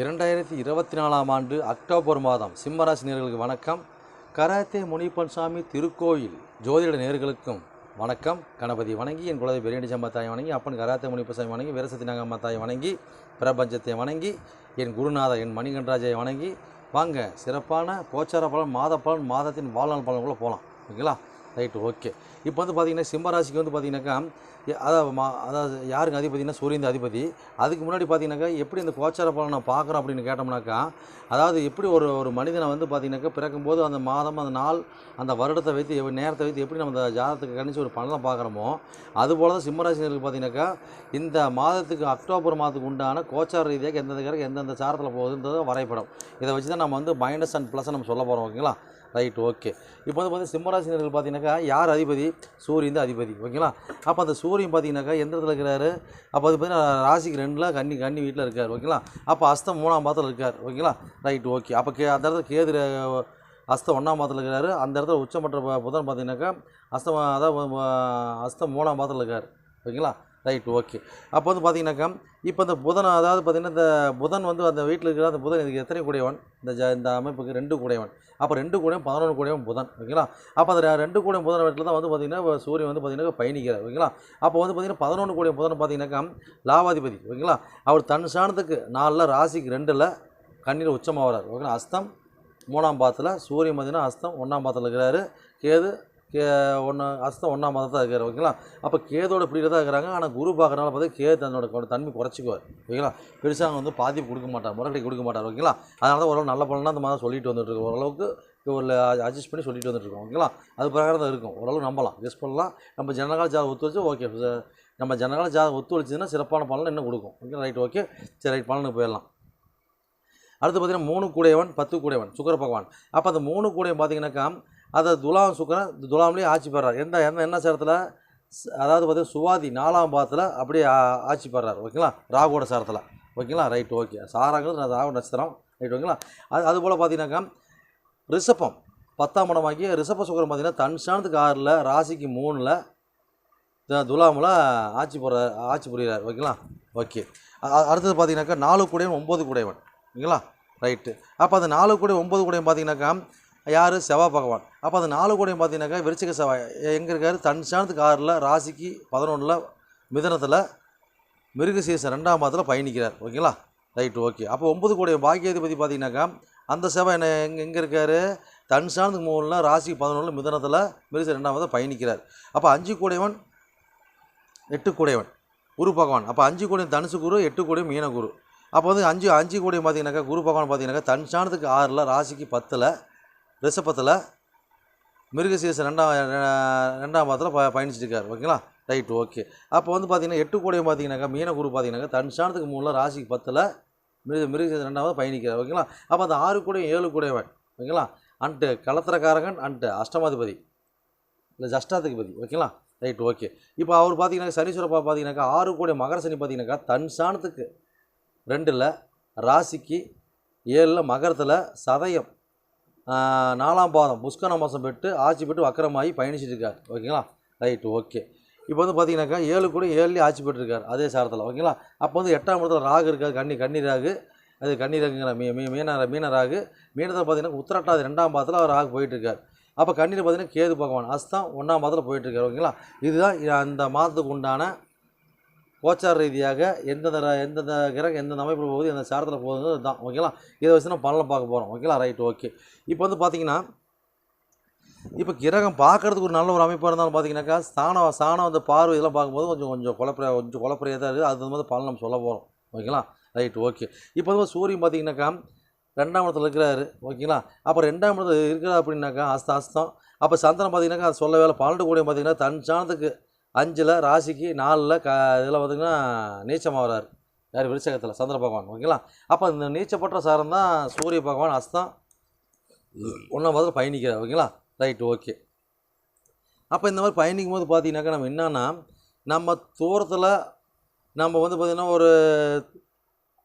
இரண்டாயிரத்தி இருபத்தி நாலாம் ஆண்டு அக்டோபர் மாதம் சிம்மராசி நேர்களுக்கு வணக்கம். கராத்தே முனிப்பன் சாமி திருக்கோயில் ஜோதிட நேர்களுக்கும் வணக்கம். கணபதி வணங்கி என் குலதை பெரியண்டி சம்பத்தாயை வணங்கி அப்பன் கராத்தே முனிப்பன் சாமி வணங்கி வீரசத்தி நாகம்மத்தாயை வணங்கி பிரபஞ்சத்தை வணங்கி என் குருநாதர் என் மணிகண்டராஜை வணங்கி வாங்க சிறப்பான கோச்சார பலன் மாத பலன் மாதத்தின் வாழ்நாள் பலன்குள்ளே போகலாம் ஓகேங்களா? ரைட்டு ஓகே இப்போ வந்து பார்த்தீங்கன்னா சிம்மராசிக்கு வந்து பார்த்தீங்கன்னாக்கா அதாவது மா அதாவது யாருங்க அதிபதினா சூரியன் அதிபதி? அதுக்கு முன்னாடி பார்த்தீங்கன்னாக்கா எப்படி இந்த கோச்சார பலன் நான் பார்க்குறோம் அப்படின்னு கேட்டோம்னாக்கா அதாவது எப்படி ஒரு ஒரு மனிதனை வந்து பார்த்திங்கனாக்கா பிறக்கும்போது அந்த மாதம் அந்த நாள் அந்த வருடத்தை வைத்து எவ் நேரத்தை வைத்து எப்படி நம்ம அந்த ஜாதகத்துக்கு கணிச்சு ஒரு பலனை பார்க்குறோமோ அதுபோல் தான் சிம்மராசினருக்கு பார்த்தீங்கன்னாக்கா இந்த மாதத்துக்கு அக்டோபர் மாதத்துக்கு உண்டான கோச்சார ரீதியாக எந்தெந்த கிரகம் எந்தெந்த சாரத்தில் போகுதுன்றது வரைபடம். இதை வச்சு தான் நம்ம வந்து மைனஸ் அண்ட் ப்ளஸ் நம்ம சொல்ல போகிறோம் ஓகேங்களா? Right okay. இப்போ வந்து பார்த்தீங்கன்னா சிம்மராசினர்கள் பார்த்தீங்கன்னாக்கா யார் அதிபதி? சூரியன் தான் அதிபதி ஓகேங்களா? அப்போ அந்த சூரியன் பார்த்தீங்கன்னாக்கா எந்த இடத்துல இருக்கிறாரு? அப்போ அது பார்த்தீங்கன்னா ராசிக்கு ரெண்டில் கன்னி கன்னி வீட்டில் இருக்கார் ஓகேங்களா? அப்போ அஸ்தம் மூணாம் பாதத்தில் இருக்கார் ஓகேங்களா? Right okay. அப்போ கே அந்த இடத்துல கேது அஸ்தம் ஒன்றாம் பாதத்தில் இருக்கிறாரு. அந்த இடத்துல உச்சமற்ற புதன் பார்த்தீங்கன்னாக்கா அஸ்தம் அதாவது அஸ்தம் மூணாம் பாதத்தில் இருக்கார் ஓகேங்களா? Right okay. அப்போ வந்து பார்த்தீங்கன்னாக்கா இப்போ இந்த புதன் அதாவது பார்த்தீங்கன்னா இந்த புதன் வந்து அந்த வீட்டில் இருக்கிற அந்த புதன் இதுக்கு எத்தனை கூடையவன்? இந்த ஜ இந்த அமைப்புக்கு ரெண்டு கூடையவன். அப்போ ரெண்டு கூடையும் பதினொன்று கூடையும் புதன் ஓகேங்களா? அப்போ அந்த ரெண்டு கூடையும் புதன் வீட்டில் தான் வந்து பார்த்திங்கன்னா சூரியன் வந்து பார்த்திங்கன்னா பயணிக்கிறார் ஓகேங்களா? அப்போ வந்து பார்த்திங்கன்னா பதினொன்று கூடையும் புதன் பார்த்தீங்கன்னாக்கா லாவாதிபதி ஓகேங்களா? அவர் தன் சாணத்துக்கு நாலில் ராசிக்கு ரெண்டில் கண்ணீர் உச்சமாகிறார் ஓகேங்களா? அஸ்தம் மூணாம் பாத்தில் சூரியன் பார்த்தீங்கன்னா அஸ்தம் ஒன்றாம் பாத்தில் இருக்கிறாரு கேது கே ஒன்று அஸ்தம் ஒன்றாம் தான் இருக்கார் ஓகேங்களா? அப்போ கேதோட பிடியில் தான் இருக்கிறாங்க. ஆனால் குரு பார்க்கறனால பார்த்தா கே தன்னோட தன்மை குறைச்சிக்குவார். ஓகேங்களா? பெருசாக அவங்க வந்து பாதிப்பு கொடுக்க மாட்டார் முறக்கடி கொடுக்க மாட்டார் ஓகேங்களா? அதனால தான் ஓரளவு நல்ல பலனாக அந்த மாதிரி சொல்லிட்டு வந்துட்டு இருக்கோம். ஓரளவுக்கு ஒரு அட்ஜஸ்ட் பண்ணி சொல்லிட்டு வந்துட்டு இருக்கோம் ஓகேங்களா? அது பிரகாரம் தான் இருக்கும். ஓரளவு நம்பலாம் கெஸ் பண்ணலாம். நம்ம ஜனகால ஜாதகம் ஒத்துழைச்சு ஓகே. நம்ம ஜனகால ஜாதகம் ஒத்து சிறப்பான பலன் என்ன கொடுக்கும். Okay right okay. சரி ரைட் பலனுக்கு போயிடலாம். அடுத்து பார்த்தீங்கன்னா மூணு கூடையவன் பத்து கூடையவன் சுக்கர பகவான். அப்போ அந்த மூணு கூடையன் பார்த்தீங்கன்னாக்கா அதை துலாம் சுக்கரன் துலாம்லேயே ஆட்சி பெறார். எந்த எந்த என்ன சேரத்தில்? அதாவது பார்த்தீங்கன்னா சுவாதி நாலாம் பாதத்தில் அப்படியே ஆட்சி பெறார். ஓகேங்களா? ராகுவோட சேரத்தில். ஓகேங்களா? Right okay. சாராங்கிறது நான் ராகு நட்சத்திரம். ரைட் ஓகேங்களா? அது அதுபோல் பார்த்தீங்கன்னாக்கா ரிஷபம் பத்தாம் இடமாக்கி ரிஷப சுக்கரன் பார்த்தீங்கன்னா தன் ஸ்தானத்துக்கு ஆறில் ராசிக்கு மூணில் துலாமில் ஆட்சி போகிற ஆட்சி புரிகிறார். ஓகேங்களா? ஓகே. அடுத்தது பார்த்தீங்கன்னாக்கா நாலு கூடையவன் ஒம்பது கூடையவன். ஓகேங்களா? ரைட்டு. அப்போ அந்த நாலு கூடை ஒம்பது கூடையும் பார்த்தீங்கன்னாக்கா யார்? செவ்வாய் பகவான். அப்போ அந்த நாலு கூடையும் பார்த்தீங்கன்னாக்கா விருச்சிக செவ்வாய் எங்கே இருக்கார்? தன் ஸ்தானத்துக்கு ஆறில் ராசிக்கு பதினொன்றில் மிதனத்தில் மிருகசீசன் ரெண்டாம் மாதத்தில் பயணிக்கிறார். ஓகேங்களா? Right okay. அப்போ ஒன்பது கூடைய பாக்கியாதிபதி பார்த்தீங்கன்னாக்கா அந்த செவ்வாய் என்ன எங்கே எங்கே இருக்கார்? தன் சார்ந்துக்கு மூணில் ராசிக்கு பதினொன்றில் மிதனத்தில் மிருகசீசன் ரெண்டாம் மாதம் பயணிக்கிறார். அப்போ அஞ்சு கூடையவன் எட்டு கூடையவன். குரு பகவான். அப்போ அஞ்சு கோடியும் தனுசு குரு எட்டு கோடியும் மீன குரு. அப்போ வந்து அஞ்சு அஞ்சு கூடையும் பார்த்தீங்கன்னாக்கா குரு பகவான் பார்த்தீங்கன்னாக்கா தன் சாணத்துக்கு ஆறில் ராசிக்கு பத்தில் ரிஷபத்தில் மிருகசீசன் ரெண்டாம் ரெண்டாம் பாதத்தில் ப பயணிச்சிருக்கார் இருக்கார் ஓகேங்களா? ரைட் ஓகே அப்போ வந்து பார்த்தீங்கன்னா எட்டு கூடையும் பார்த்தீங்கன்னாக்கா மீன குரு பார்த்தீங்கன்னாக்கா தன் சாணத்துக்கு மூணில் ராசிக்கு பத்தில் மிருக மிருகசீசன் ரெண்டாவது பயணிக்கிறார். ஓகேங்களா? அப்போ அந்த ஆறு கூடையும் ஏழு கூடையவன். ஓகேங்களா? அன்ட்டு களத்திரக்காரகன் அன்ட்டு அஷ்டமாதிபதி. இல்லை ஜஷ்டாதிபதி. ஓகேங்களா? ரைட் ஓகே இப்போ அவர் பார்த்தீங்கன்னா சனீஸ்வரப்பா பார்த்தீங்கன்னாக்கா ஆறு கோடி மகர சனி பார்த்தீங்கன்னாக்கா தன் சாணத்துக்கு ரெண்டில் ராசிக்கு ஏழில் மகரத்தில் சதயம். நாலாம் பாதம் புஷ்கர மாதம் பெற்று ஆட்சி பெற்று வக்கரமாகி பயணிச்சிட்டு இருக்கார் ஓகேங்களா? Right okay. இப்போ வந்து பார்த்தீங்கன்னாக்கா ஏழு கூட ஏழுலேயே ஆட்சி பெற்றிருக்கார் அதே சாரத்தில். ஓகேங்களா? அப்போ வந்து எட்டாம் இடத்துல ராகு இருக்காது கண்ணி கண்ணி ராகு. அது கன்னி ராகுங்கிற மீ மீ மீன மீன ராகு. மீனத்தில் பார்த்தீங்கன்னா உத்திரட்டாதி ரெண்டாம் பாதத்தில் அவர் ராகு போயிட்டுருக்கார். அப்போ கண்ணியில் பார்த்தீங்கன்னா கேது பகவான் அஸ்தான் ஒன்றாம் மாதத்தில் போயிட்டுருக்காரு. ஓகேங்களா? இதுதான் அந்த மாதத்துக்கு உண்டான கோச்சார ரீதியாக எந்தெந்த எந்தெந்த கிரகம் எந்தெந்த அமைப்பில் போகுது எந்த சாரத்தில் போகுதுங்கிறது தான் ஓகேங்களா இதை வச்சு நம்ம பலனை பார்க்க போகிறோம் ஓகேங்களா ரைட் ஓகே. இப்போ வந்து பார்த்தீங்கன்னா இப்போ கிரகம் பார்க்கறதுக்கு ஒரு நல்ல ஒரு அமைப்பாக இருந்தாலும் பார்த்தீங்கன்னாக்கா ஸ்தானம் ஸ்தானம் அந்த பார்வை இதெல்லாம் பார்க்கும்போது கொஞ்சம் கொஞ்சம் குழப்ப கொஞ்சம் குழப்பறையாக தான் இருக்குது. அது மாதிரி பலன் நம்ம சொல்ல போகிறோம் ஓகேங்களா ரைட் ஓகே. இப்போ வந்து சூரியன் பார்த்தீங்கன்னாக்கா ரெண்டாம் இடத்துல இருக்கிறாரு. ஓகேங்களா அப்போ ரெண்டாம் இடத்துல இருக்கிறார் அப்படின்னாக்கா அஸ்த அஸ்தம். அப்போ சந்திரன் பார்த்தீங்கன்னாக்கா அது சொல்ல வேலை பன்னெண்டு கூடிய பார்த்தீங்கன்னா தன் சாணத்துக்கு அஞ்சில் ராசிக்கு நாலில் க இதில் பார்த்தீங்கன்னா நீச்சமாக யார்? விருச்சகத்தில் சந்திர பகவான். ஓகேங்களா அப்போ இந்த நீச்சப்பட்ட சாரம் தான் சூரிய பகவான் அஸ்தம் ஒன்றாம் பாதத்தில் பயணிக்கிறார். ஓகேங்களா ரைட் ஓகே அப்போ இந்த மாதிரி பயணிக்கும் போது பார்த்தீங்கன்னாக்கா நம்ம என்னென்னா நம்ம தூரத்தில் நம்ம வந்து பார்த்திங்கன்னா ஒரு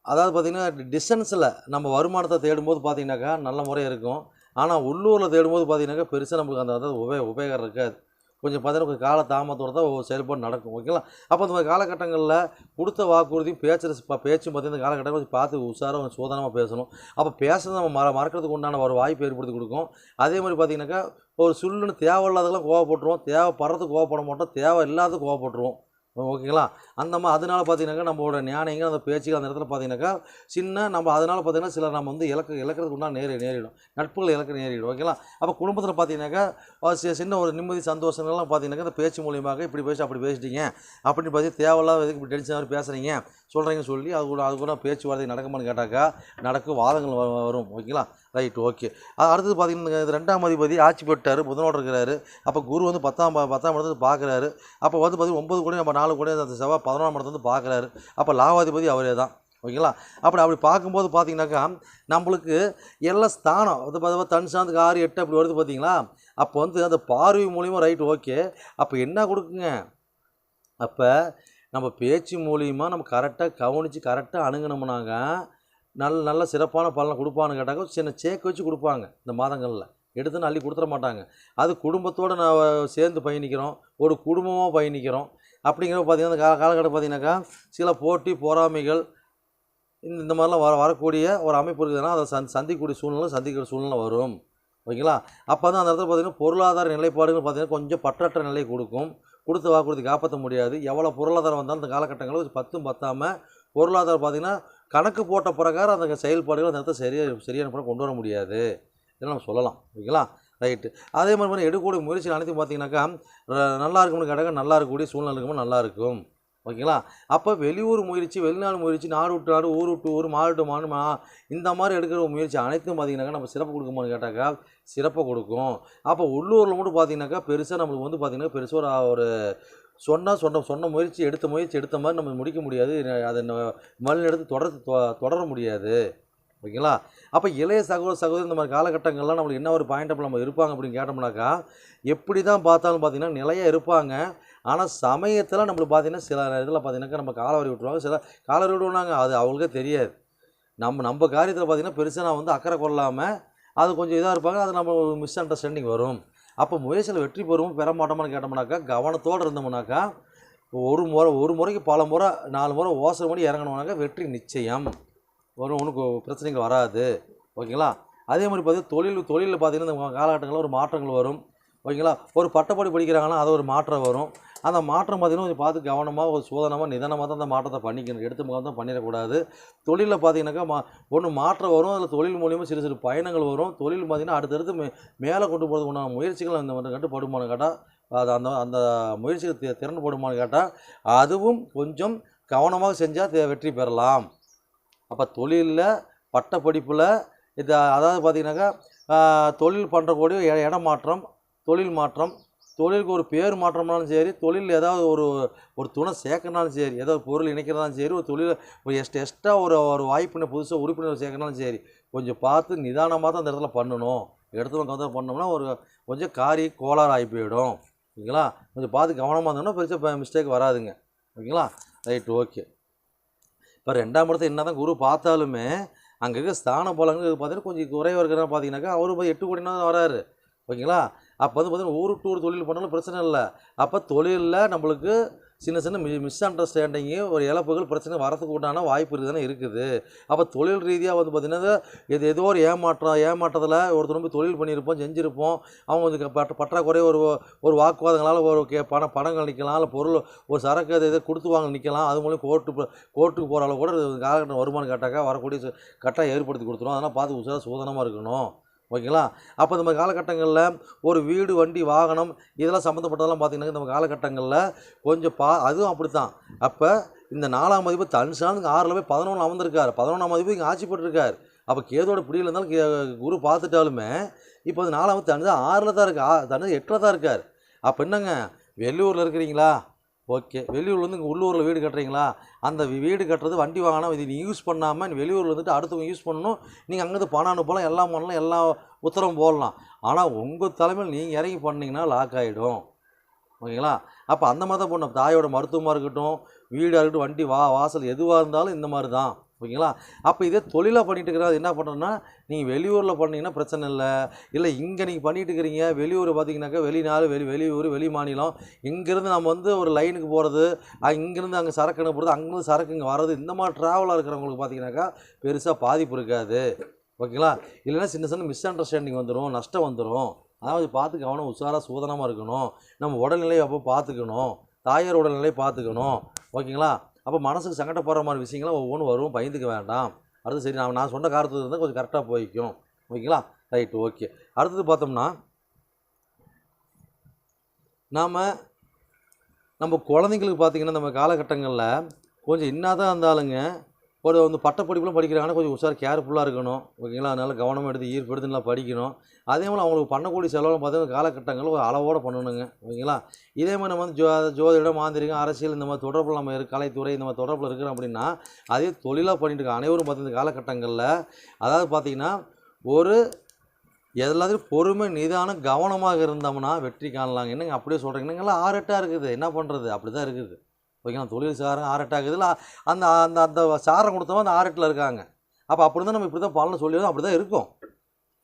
அதாவது பார்த்திங்கன்னா டிஸ்டன்ஸில் நம்ம வருமானத்தை தேடும்போது பார்த்திங்கனாக்கா நல்ல முறையாக இருக்கும். ஆனால் உள்ளூரில் தேடும்போது பார்த்தீங்கன்னாக்கா பெருசாக நமக்கு அந்த அதாவது உபய உபயோகம் இருக்காது. கொஞ்சம் பார்த்தீங்கன்னா கொஞ்சம் கால தாமதத்தோடு தான் செயல்பாடு நடக்கும் ஓகேங்களா அப்போ இந்த மாதிரி காலகட்டங்களில் கொடுத்த வாக்குறுதியும் பேச்சுற பேச்சும் பார்த்தீங்கன்னா இந்த காலகட்டத்தில் கொஞ்சம் பார்த்து உஷாராக சோதனமாக பேசணும். அப்போ பேசுறது நம்ம மற மறக்கிறதுக்கு உண்டான ஒரு வாய்ப்பு ஏற்படுத்தி கொடுக்கும். அதே மாதிரி பார்த்தீங்கன்னாக்கா ஒரு சுள்ளுன்னு தேவையில்லாதெல்லாம் கோவப்பட்டுருவோம். தேவைப்படுறதுக்கு கோவப்பட மாட்டோம். தேவை இல்லாத கோவப்பட்டுருவோம். ஓகேங்களா? அந்த மாதிரி அதனால பார்த்தீங்கன்னாக்கா நம்மளோட ஞானங்கள் அந்த பேச்சுகள் அந்த இடத்துல பார்த்தீங்கன்னாக்கா சின்ன நம்ம அதனால் பார்த்தீங்கன்னா சிலர் நம்ம வந்து இலக்கு இழக்கிறதுக்கு உண்டான நேரி நேரிடும். நட்புகள் இழக்க நேரிடும். ஓகேங்களா? அப்போ குடும்பத்தில் பார்த்தீங்கன்னாக்கா சி- சின்ன ஒரு நிம்மதி சந்தோஷங்கள்லாம் பார்த்தீங்கன்னாக்கா இந்த பேச்சு மூலியமாக இப்படி பேசி அப்படி பேசிட்டீங்க. அப்படின்னு பார்த்து தேவையில்லாத இதுக்கு இப்படி டென்ஷன் மாதிரி பேசுகிறீங்க சொல்கிறீங்கன்னு சொல்லி அது கூட அது கூட பேச்சுவார்த்தை நடக்குமான்னு கேட்டாக்கா நடக்கும் வாதங்கள் வ- வரும். ஓகேங்களா? Right okay. அடுத்தது பார்த்தீங்கன்னா இந்த ரெண்டாம் அதிபதி ஆட்சி பெற்றார் புதனோடு இருக்கிறாரு. அப்போ குரு வந்து பத்தாம் ப- பத்தாம் இடத்துல பார்க்குறாரு அப்போ வந்து பார்த்தீங்கன்னா ஒம்பது கூட நம்ம நாலு கூட அந்த செவ்வாய் பதினொன்றாம் இடத்துல வந்து பார்க்குறாரு அப்போ லாவாதிபதி அவரே தான். ஓகேங்களா? அப்படி அப்படி பார்க்கும்போது பார்த்தீங்கன்னாக்கா நம்மளுக்கு எல்லாம் ஸ்தானம் அது பார்த்தா தன் சாந்துக்கு ஆறு எட்டு அப்படி வருது பார்த்தீங்களா அப்போ வந்து அந்த பார்வை மூலியமாக ரைட் ஓகே. அப்போ என்ன கொடுக்குங்க? அப்போ நம்ம பேச்சு மூலியமாக நம்ம கரெக்டாக கவனித்து கரெக்டாக அணுகுனோம்னாங்க நல்ல நல்ல சிறப்பான பலனை கொடுப்பான்னு கேட்டாங்க சின்ன சேக்கு வச்சு கொடுப்பாங்க இந்த மாதங்களில். எடுத்துன்னு அள்ளி கொடுத்துட மாட்டாங்க. அது குடும்பத்தோடு நான் சேர்ந்து பயணிக்கிறோம் ஒரு குடும்பமாக பயணிக்கிறோம். அப்படிங்கிறப்ப பார்த்தீங்கன்னா இந்த கால காலகட்டம் பார்த்தீங்கன்னாக்கா சில போட்டி பொறாமைகள் இந்த இந்த மாதிரிலாம் வர வரக்கூடிய ஒரு அமைப்பு இருக்குதுன்னா அதை சந் சந்திக்கக்கூடிய சூழ்நிலை சந்திக்கிற சூழ்நிலை வரும். ஓகேங்களா? அப்போ தான் அந்த இடத்துல பார்த்தீங்கன்னா பொருளாதார நிலைப்பாடுகள் பார்த்தீங்கன்னா கொஞ்சம் பற்றற்ற நிலை கொடுக்கும். கொடுத்த வாக்குறுதி காப்பாற்ற முடியாது. எவ்வளோ பொருளாதாரம் வந்தாலும் இந்த காலகட்டங்களில் பத்தும் பத்தாமல் பொருளாதாரம் பார்த்தீங்கன்னா கணக்கு போட்ட பிரகாரம் அந்த செயல்பாடுகள் அந்த இடத்துல சரியாக சரியான முறை கொண்டு வர முடியாது இதெல்லாம் நம்ம சொல்லலாம். ஓகேங்களா? ரைட்டு. அதே மாதிரி மாதிரி எடுக்கக்கூடிய முயற்சிகள் அனைத்தையும் பார்த்தீங்கன்னாக்கா நல்லா இருக்கும்னு கேட்டாக்க நல்லா இருக்கக்கூடிய சூழ்நிலை இருக்கும்போது நல்லா இருக்கும். ஓகேங்களா? அப்போ வெளியூர் முயற்சி வெளிநாடு முயற்சி நாடு விட்டு நாடு ஊர் விட்டு ஊர் மாவட்டம் மாநில மாடு மா இந்த மாதிரி எடுக்கிற முயற்சி அனைத்தும் பார்த்தீங்கன்னாக்கா நம்ம சிறப்பு கொடுக்குமான்னு கேட்டாக்கா சிறப்பை கொடுக்கும். அப்போ உள்ளூரில் மட்டும் பார்த்தீங்கன்னாக்கா பெருசாக நம்மளுக்கு வந்து பார்த்தீங்கன்னா பெருசாக ஒரு சொன்னால் சொன்ன சொன்ன முயற்சி எடுத்த முயற்சி எடுத்த மாதிரி நம்ம முடிக்க முடியாது. அதை மறுநாள் எடுத்து தொடர்ந்து தொ- தொடர முடியாது. ஓகேங்களா? அப்போ இளைய சகோதர சகோதரி இந்த மாதிரி காலகட்டங்கள்லாம் நம்மளுக்கு என்ன ஒரு பாயிண்ட் நம்ம இருப்பாங்க அப்படின்னு கேட்டோம்னாக்கா எப்படி தான் பார்த்தாலும் பார்த்தீங்கன்னா நிலையாக இருப்பாங்க. ஆனால் சமயத்தில் நம்மளுக்கு பார்த்தீங்கன்னா சில இதில் பார்த்தீங்கன்னாக்கா நம்ம காலவரி விட்டுருவாங்க. சில காலவரி விடுவாங்க அது அவங்களுக்கே தெரியாது. நம்ம நம்ம காரியத்தில் பார்த்தீங்கன்னா பெருசாக நான் வந்து அக்கறை கொள்ளாமல் அது கொஞ்சம் இதாக இருப்பாங்க அது நம்ம மிஸ் அண்டர்ஸ்டாண்டிங் வரும். அப்போ முயற்சியில் வெற்றி பெறுவோம் பெற மாட்டோமான்னு கேட்டோம்னாக்கா கவனத்தோடு இருந்தோம்னாக்கா ஒரு முறை ஒரு முறைக்கு பல முறை நாலு முறை ஓசை பண்ணி இறங்கணும்னாக்கா வெற்றி நிச்சயம். வரும் ஒன்றுக்கு பிரச்சனைகள் வராது. ஓகேங்களா? அதே மாதிரி பார்த்தீங்கன்னா தொழில் தொழிலில் பார்த்தீங்கன்னா இந்த காலகட்டங்களில் ஒரு மாற்றங்கள் வரும். ஓகேங்களா? ஒரு பட்டப்படி படிக்கிறாங்கன்னா அது ஒரு மாற்றம் வரும். அந்த மாற்றம் பார்த்தீங்கன்னா கொஞ்சம் பார்த்து கவனமாக ஒரு சோதனமாக நிதானமாக தான் அந்த மாற்றத்தை பண்ணிக்கணும். எடுத்து முகம் தான் பண்ணிடக்கூடாது. தொழிலில் பார்த்தீங்கன்னாக்கா மா ஒன்று மாற்றம் வரும் அதில் தொழில் மூலியமாக சிறு சிறு பயணங்கள் வரும். தொழில் பார்த்தீங்கன்னா அடுத்தடுத்து மே மேலே கொண்டு போகிறதுக்கு உண்டான முயற்சிகள் அந்த வந்து கட்டுப்படுமான்னு கேட்டால் அது அந்த அந்த முயற்சிகள் தி- திறன்படுமான்னு கேட்டால் அதுவும் கொஞ்சம் கவனமாக செஞ்சால் வெற்றி பெறலாம். அப்போ தொழிலில் பட்டப்படிப்பில் இது அதாவது பார்த்தீங்கன்னாக்கா தொழில் பண்ணுறக்கூடிய இட- மாற்றம் தொழில் மாற்றம் தொழிலுக்கு ஒரு பேர் மாற்றம்னாலும் சரி தொழில் ஏதாவது ஒரு ஒரு துணை சேர்க்கனாலும் சரி ஏதாவது பொருள் இணைக்கிறதாலும் சரி ஒரு தொழில் ஒரு எஸ்ட் எக்ஸ்ட்ரா ஒரு ஒரு வாய்ப்பினை புதுசாக உறுப்பினர் சேர்க்கனாலும் சரி கொஞ்சம் பார்த்து நிதானமாக தான் அந்த இடத்துல பண்ணணும். இடத்துல கவனம் பண்ணோம்னா ஒரு கொஞ்சம் காரி கோளாறு ஆகி போயிடும். ஓகேங்களா? கொஞ்சம் பார்த்து கவனமாக இருந்தோம்னா பெருசாக மிஸ்டேக் வராதுங்க. ஓகேங்களா? Right okay. இப்போ ரெண்டாம் இடத்துல என்ன தான் குரு பார்த்தாலுமே அங்கே இருக்க ஸ்தான பலங்கள் பார்த்தீங்கன்னா கொஞ்சம் குறைவாக இருக்கிற பார்த்தீங்கன்னாக்கா அவரு எட்டு கோடினா தான் வராரு. ஓகேங்களா? அப்போ வந்து பார்த்தீங்கன்னா ஊரு டூர் தொழில் பண்ணாலும் பிரச்சனை இல்லை. அப்போ தொழிலில் நம்மளுக்கு சின்ன சின்ன மி மிஸ் அண்டர்ஸ்டாண்டிங்கு ஒரு இழப்புகள் பிரச்சனை வரத்துக்கு உண்டான வாய்ப்பு இருக்குதானே இருக்குது. அப்போ தொழில் ரீதியாக வந்து பார்த்திங்கன்னா இது ஏதோ ஒரு ஏமாற்றம் ஏமாற்றத்தில் ஒருத்தர் போய் தொழில் பண்ணியிருப்போம் செஞ்சுருப்போம். அவங்க வந்து பற்ற பற்றாக்குறை ஒரு ஒரு வாக்குவாதங்களால் ஒரு கே பண பணங்கள் நிற்கலாம் இல்லை பொருள் ஒரு சரக்கு அதை இதை கொடுத்து வாங்க நிற்கலாம் அது மூலம் கோர்ட்டு கோர்ட்டுக்கு போகிற அளவு கூட காலகட்டம் வருமானம் கட்டாக்கா வரக்கூடிய கட்டாக ஏற்படுத்தி கொடுத்துரும். அதெல்லாம் பார்த்து உசார சூதனமாக இருக்கணும். ஓகேங்களா? அப்போ நம்ம காலகட்டங்களில் ஒரு வீடு வண்டி வாகனம் இதெல்லாம் சம்மந்தப்பட்டதெல்லாம் பார்த்தீங்கன்னா நம்ம காலகட்டங்களில் கொஞ்சம் பா அதுவும் அப்படி தான் அப்போ இந்த நாலாம் மதிப்பு தன் ஆறில் போய் பதினொன்று அமர்ந்திருக்கார். பதினொன்றாம் மதிப்பு இங்கே ஆட்சி போட்டிருக்கார் அப்போ கேதோட பிடியில் இருந்தாலும் கே- குரு பார்த்துட்டாலுமே இப்போ அது நாலாம் மதிப்பு ஆறில் தான் இருக்கு ஆ- தனது எட்டில் தான் இருக்கார். அப்போ என்னங்க? வெள்ளூரில் இருக்கிறீங்களா? ஓகே. வெளியூர்லேருந்து இங்கே உள்ளூரில் வீடு கட்டுறீங்களா? அந்த வீடு கட்டுறது வண்டி வாங்கினா இது நீ யூஸ் பண்ணாமல் வெளியூரில் வந்துட்டு அடுத்தவங்க யூஸ் பண்ணணும். நீங்கள் அங்கேருந்து பணம் அனுப்பலாம் எல்லாம் பண்ணலாம் எல்லாம் உத்தரவும் போடலாம். ஆனால் உங்கள் தலைமையில் நீங்கள் இறங்கி பண்ணிங்கன்னா லாக் ஆகிடும் ஓகேங்களா? அப்போ அந்த மாதிரி தான் பண்ணணும் தாயோட மருத்துவமாக இருக்கட்டும் வீடாக இருக்கட்டும் வண்டி வா வாசல் எதுவாக இருந்தாலும் இந்த மாதிரி தான். ஓகேங்களா அப்போ இதே தொழிலாக பண்ணிட்டு இருக்கிறது என்ன பண்ணுறோன்னா நீங்கள் வெளியூரில் பண்ணீங்கன்னா பிரச்சனை இல்லை. இல்லை இங்கே நீங்கள் பண்ணிட்டு இருக்கிறீங்க வெளியூர் பார்த்தீங்கன்னாக்கா வெளிநாடு வெளி வெளியூர் வெளி மாநிலம். இங்கேருந்து நம்ம வந்து ஒரு லைனுக்கு போகிறது இங்கேருந்து அங்கே சரக்கு அனுப்புறது அங்கேருந்து சரக்கு இங்கே வர்றது இந்த மாதிரி ட்ராவலாக இருக்கிறவங்களுக்கு பார்த்தீங்கன்னாக்கா பெருசாக பாதிப்பு இருக்காது. ஓகேங்களா? இல்லைன்னா சின்ன சின்ன மிஸ் அண்டர்ஸ்டாண்டிங் வந்துடும் நஷ்டம் வந்துடும் அதாவது பார்த்து கவனம் உஷாராக சூதனமாக இருக்கணும். நம்ம உடல்நிலையை அப்போ பார்த்துக்கணும். தாயார் உடல்நிலையை பார்த்துக்கணும். ஓகேங்களா? அப்போ மனசுக்கு சங்கடப்படுற மாதிரி விஷயங்கள்லாம் ஒவ்வொன்றும் வரும். பயந்துக்க வேண்டாம். அடுத்து சரி நான் நான் சொன்ன காரத்தில் இருந்தால் கொஞ்சம் கரெக்டாக போய்க்கும். ஓகேங்களா? ரைட் ஓகே அடுத்தது பார்த்தோம்னா நாம் நம்ம குழந்தைங்களுக்கு பார்த்திங்கன்னா நம்ம காலகட்டங்களில் கொஞ்சம் என்னதான் இருந்தாலுங்க ஒரு வந்து பட்டப்படிப்புலாம் படிக்கிறாங்கன்னா கொஞ்சம் உஷார் கேர்ஃபுல்லாக இருக்கணும். ஓகேங்களா? அதனால் கவனமாக எடுத்து ஈர்ப்பு எடுத்து நல்லா படிக்கணும். அதே மாதிரி அவங்களுக்கு பண்ணக்கூடிய செலவுலாம் பார்த்தீங்கன்னா காலகட்டங்கள் ஒரு அளவோடு பண்ணணுங்க. ஓகேங்களா? இதே மாதிரி நம்ம வந்து ஜோ ஜோதிடம் மாந்திரிகம் அரசியல் இந்த மாதிரி தொடர்பில் நம்ம இரு கலைத்துறை இந்த மாதிரி தொடர்பில் இருக்கிறோம் அப்படின்னா அதே தொழிலாக பண்ணிட்டு இருக்க அனைவரும் பார்த்து காலகட்டங்களில் அதாவது பார்த்தீங்கன்னா ஒரு எல்லாத்தையும் பொறுமை நிதானம் கவனமாக இருந்தோம்னா வெற்றி காணலாங்க. என்னங்க அப்படியே சொல்கிறீங்க என்னங்கெல்லாம் ஆரெட்டாக இருக்குது. என்ன பண்ணுறது அப்படி தான் இருக்குது. ஓகேங்களா தொழில் சாரம் ஆரெட்டாக ஆகுதுல அந்த அந்த அந்த சாரம் கொடுத்தவங்க அந்த ஆரெட்டில் இருக்காங்க. அப்போ அப்படி தான் நம்ம இப்படி தான் பலனை சொல்லி அப்படி தான் இருக்கும்.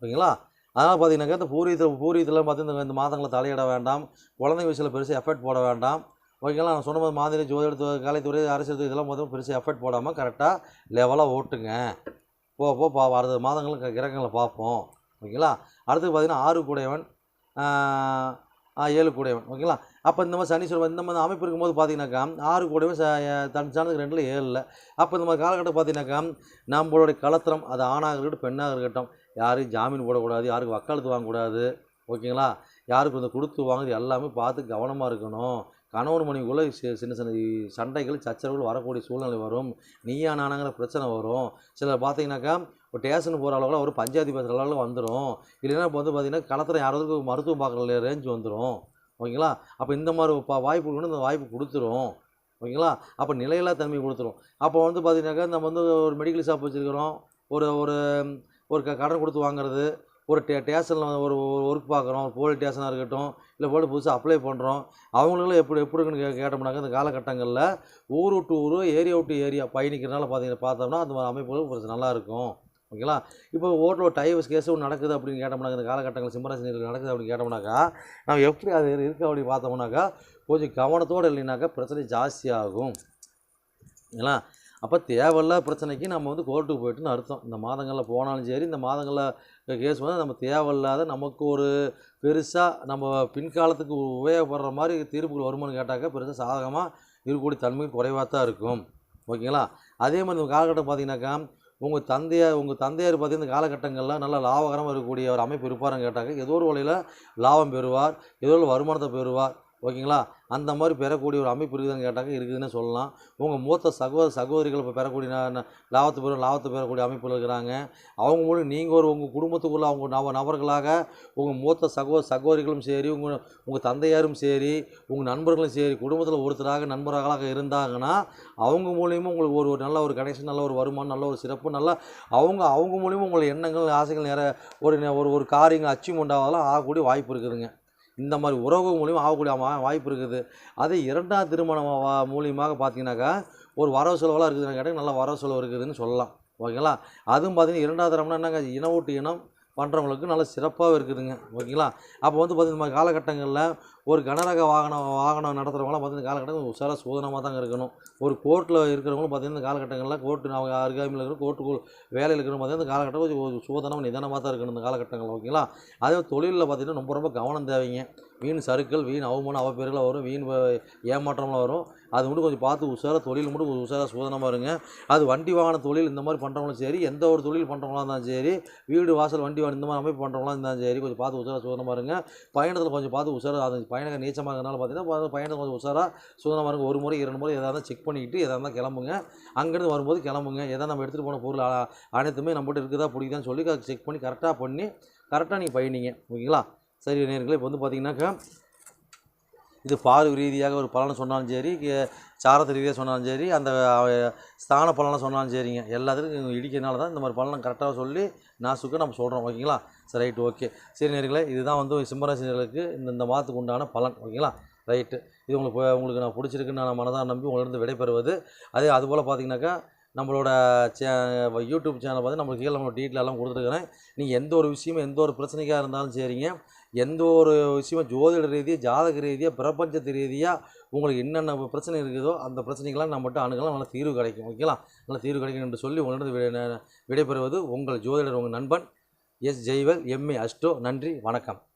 ஓகேங்களா? அதனால் பார்த்தீங்கன்னாக்கா இந்த பூர்வீகத்தில் பூர்வீகத்தில் பார்த்தீங்கன்னா இந்த மாதங்களை தலையிட வேண்டாம். குழந்தைங்க விஷயத்தில் பெருசாக எஃபர்ட் போட வேண்டாம். ஓகேங்களா? நான் சொன்ன மாதிரி மாதிரி ஜோதிட கலைத்துறை அரசியல் இதெல்லாம் பார்த்தீங்கன்னா பெருசாக எஃபர்ட் போடாமல் கரெக்டாக லெவலாக ஓட்டுங்க. போ போ பா அடுத்த மாதங்களுக்கு கிரகங்களை பார்ப்போம். ஓகேங்களா? அடுத்து பார்த்தீங்கன்னா ஆறு கூடையவன் ஏழு கூடையவன் ஓகேங்களா? அப்போ இந்த மாதிரி சனீஸ்வரர் இந்த மாதிரி அமைப்பு இருக்கும்போது பார்த்தீங்கன்னாக்கா ஆறு கூடையவன் ச- தன் சாணத்துக்கு ரெண்டில் ஏழில். அப்போ இந்த மாதிரி காலகட்டம் பார்த்தீங்கன்னாக்கா நம்மளுடைய கலத்திரம் அது ஆணாக இருக்கட்டும் பெண்ணாக இருக்கட்டும் யாரையும் ஜாமீன் போடக்கூடாது யாருக்கும் வக்காலத்து வாங்கக்கூடாது ஓகேங்களா? யாருக்கு இந்த கொடுத்து வாங்குறது எல்லாமே பார்த்து கவனமாக இருக்கணும். கணவன் மனைவிக்குள்ளே சி- சின்ன சின்ன சண்டைகள் சச்சரவுகள் வரக்கூடிய சூழ்நிலை வரும். நீயா நானாங்கிற பிரச்சனை வரும். சிலர் பார்த்தீங்கன்னாக்கா இப்போ ஸ்டேஷன் போகிற அளவுக்கு ஒரு பஞ்சாயத்து பேசுகிற அளவுக்கு வந்துடும் இல்லைன்னா இப்போ வந்து பார்த்தீங்கன்னா களத்தில் யாராவது மருத்துவம் பார்க்குற ரேஞ்ச் வந்துடும் ஓகேங்களா? அப்போ இந்த மாதிரி வாய்ப்பு கொண்டு இந்த வாய்ப்பு கொடுத்துரும். ஓகேங்களா? அப்போ நிலையில்லா தன்மை கொடுத்துரும். அப்போ வந்து பார்த்தீங்கன்னாக்கா நம்ம வந்து ஒரு மெடிக்கல் ஷாப் வச்சுருக்கிறோம். ஒரு ஒரு ஒரு க கடன் கொடுத்து வாங்குறது. ஒரு டே ஸ்டேஷனில் ஒரு ஒர்க் பார்க்குறோம். ஒரு போலீஸ் ஸ்டேஷனாக இருக்கட்டும். இல்லை போலீஸ் புதுசாக அப்ளை பண்ணுறோம் அவங்களும் எப்படி எப்படி இருக்குன்னு கே கேட்டோம்னாக்க இந்த காலகட்டங்களில் ஊர் விட்டு ஊர் ஏரியா விட்டு ஏரியா பயணிக்கிறனால பார்த்தீங்கன்னா பார்த்தோம்னா அந்த மாதிரி அமைப்புகள் கொஞ்சம் நல்லா இருக்கும். ஓகேங்களா? இப்போ ஓட்டில் டைவர்ஸ் கேஸ் ஒன்று நடக்குது அப்படின்னு கேட்டோம்னாக்க இந்த காலகட்டங்கள் சிம்மராசினியில் நடக்குது அப்படின்னு கேட்டோம்னாக்கா நம்ம எப்படி அது இருக்குது அப்படின்னு பார்த்தோம்னாக்கா கொஞ்சம் கவனத்தோடு இல்லைனாக்கா பிரச்சனை ஜாஸ்தியாகும். ஓகேங்களா? அப்போ தேவையில்லாத பிரச்சனைக்கு நம்ம வந்து கோர்ட்டுக்கு போயிட்டுன்னு அர்த்தம். இந்த மாதங்களில் போனாலும் சரி இந்த மாதங்களில் கேஸ் வந்து நம்ம தேவையில்லாத நமக்கு ஒரு பெருசாக நம்ம பின்காலத்துக்கு உபயோகப்படுற மாதிரி தீர்ப்புகள் வருமானு கேட்டாக்கா பெருசாக சாதகமாக இருக்கக்கூடிய தன்மை குறைவாக தான் இருக்கும். ஓகேங்களா? அதே மாதிரி இந்த காலகட்டம் பார்த்தீங்கன்னாக்கா உங்கள் தந்தையார் உங்கள் தந்தையார் பார்த்தீங்கன்னா இந்த காலகட்டங்களில் நல்ல லாபகரமாக இருக்கக்கூடிய ஒரு அமைப்பு இருப்பாருன்னு கேட்டாங்க. ஏதோ ஒரு வழியில் லாபம் பெறுவார் ஏதோ ஒரு வருமானத்தை பெறுவார். ஓகேங்களா? அந்த மாதிரி பெறக்கூடிய ஒரு அமைப்பு இருக்குதுன்னு கேட்டாக்க இருக்குதுன்னு சொல்லலாம். உங்கள் மூத்த சகோதர சகோதரிகள் இப்போ பெறக்கூடிய லாபத்தை பெறும் லாபத்தை பெறக்கூடிய அமைப்பில் இருக்கிறாங்க. அவங்க மூலம் நீங்கள் ஒரு உங்கள் குடும்பத்துக்குள்ளே அவங்க நவ நபர்களாக உங்கள் மூத்த சகோதர சகோதரிகளும் சரி உங்கள் உங்கள் தந்தையாரும் சரி உங்கள் நண்பர்களும் சரி குடும்பத்தில் ஒருத்தராக நண்பர்களாக இருந்தாங்கன்னா அவங்க மூலியமாக உங்களுக்கு ஒரு ஒரு நல்ல ஒரு கனெக்ஷன் நல்ல ஒரு வருமானம் நல்ல ஒரு சிறப்பு நல்ல அவங்க அவங்க மூலியமாக உங்களுடைய எண்ணங்கள் ஆசைகள் நேர ஒரு ஒரு ஒரு காரியங்கள் அச்சீவ்மெண்ட் ஆகலாம் ஆகக்கூடிய வாய்ப்பு இருக்குதுங்க. இந்த மாதிரி உறவு மூலியமாக ஆகக்கூடிய வாய்ப்பு இருக்குது. அதே இரண்டாம் திருமணம் மூலியமாக பார்த்தீங்கன்னாக்கா ஒரு வரவு செலவெல்லாம் இருக்குதுன்னு கேட்டால் நல்ல வரவு செலவு இருக்குதுன்னு சொல்லலாம். ஓகேங்களா? அதுவும் பார்த்தீங்கன்னா இரண்டாவது தரம்னா என்னங்க? இனவூட்டு இனம் பண்ணுறவங்களுக்கு நல்ல சிறப்பாக இருக்குதுங்க. ஓகேங்களா? அப்போ வந்து பார்த்தீங்கன்னா காலகட்டங்களில் ஒரு கனரக வாகனம் வாகனம் நடத்துகிறவங்களாம் பார்த்தீங்கன்னா காலகட்டம் உஷாராக சோதனமாக தாங்க இருக்கணும். ஒரு கோர்ட்டில் இருக்கிறவங்களும் பார்த்தீங்கன்னா இந்த காலகட்டங்களில் கோர்ட்டு அவங்க அருகாமையில் இருக்கிற கோர்ட்டுக்குள் வேலையில் இருக்கிறவங்க பார்த்தீங்கன்னா இந்த காலகட்டம் கொஞ்சம் சோதனம் நிதானமாக தான் இருக்கணும் இந்த காலகட்டங்கள் ஓகேங்களா அதே தொழிலில் பார்த்தீங்கன்னா ரொம்ப ரொம்ப கவனம் தேவைங்க. வீண் சறுக்கல் வீண் அவமானம் அவப்பேர்கள் வரும் வீண் ஏமாற்றம்லாம் வரும். அது மட்டும் கொஞ்சம் பார்த்து உஷாராக தொழில் மட்டும் உஷாராக சோதனமாக இருங்க. அது வண்டி வாகன தொழில் இந்த மாதிரி பண்ணுறவங்களும் சரி எந்த ஒரு தொழில் பண்ணுறவங்களா இருந்தாலும் சரி வீடு வாசல் வண்டி இந்த மாதிரி அமைப்பு பண்ணுறவங்களா இருந்தாலும் சரி கொஞ்சம் பார்த்து உஷாராக சோதனமாக இருங்க. பயணத்தில் கொஞ்சம் பார்த்து உஷாராக அது பயணம் நீச்சமாக இருக்கிறனால பார்த்தீங்கன்னா பயணம் கொஞ்சம் உஷாராக சோதனமாக இருங்க ஒரு முறை இரண்டு முறை எதாவது செக் பண்ணிக்கிட்டு எதாக இருந்தால் கிளம்புங்க. அங்கேருந்து வரும்போது கிளம்புங்க. எதாவது நம்ம எடுத்துகிட்டு போன பொருள் அனைத்துமே நம்மகிட்ட இருக்குதா பிடிக்குதான்னு சொல்லி அதை செக் பண்ணி கரெக்டாக பண்ணி கரெக்டாக நீங்கள் பயணிங்க. ஓகேங்களா? சரி நேர்களை இப்போ வந்து பார்த்தீங்கன்னாக்கா இது பார்வை ரீதியாக ஒரு பலனை சொன்னாலும் சரி சாரத்து ரீதியாக சொன்னாலும் சரி அந்த ஸ்தான பலனை சொன்னாலும் சரிங்க. எல்லாத்துக்கும் இடிக்கிறனால தான் இந்த மாதிரி பலனை கரெக்டாக சொல்லி நாசுக்கு நம்ம சொல்கிறோம் ஓகேங்களா? சரி ரைட் ஓகே சரி நேர்களே இதுதான் வந்து சிம்மராசினர்களுக்கு இந்த இந்த மாதத்துக்கு உண்டான பலன் ஓகேங்களா? ரைட்டு இது உங்களுக்கு உங்களுக்கு நான் பிடிச்சிருக்குன்னு நான் மனதாக நம்பி உங்களிருந்து விடைபெறுவது. அதே அதுபோல் பார்த்தீங்கன்னாக்கா நம்மளோட சே யூடியூப் சேனல் பார்த்து நம்மளுக்கு கீழே நம்ம டீட்டெயில் எல்லாம் கொடுத்துருக்குறேன். நீங்கள் எந்த ஒரு விஷயமும் எந்த ஒரு பிரச்சனைக்காக இருந்தாலும் சரிங்க. எந்த ஒரு விஷயமும் ஜோதிட ரீதியாக ஜாதக ரீதியாக பிரபஞ்சத்து ரீதியாக உங்களுக்கு என்னென்ன பிரச்சனை இருக்குதோ அந்த பிரச்சனைக்கெல்லாம் நம்மகிட்ட அணுகலாம். நல்ல தீர்வு கிடைக்கும் ஓகேங்களா? நல்ல தீர்வு கிடைக்கும் என்று சொல்லி உங்களிடம் விடைபெறுவது உங்கள் ஜோதிடர் உங்கள் நண்பன். எஸ் ஜெய்வல் எம்ஏ அஸ்டோ நன்றி வணக்கம்.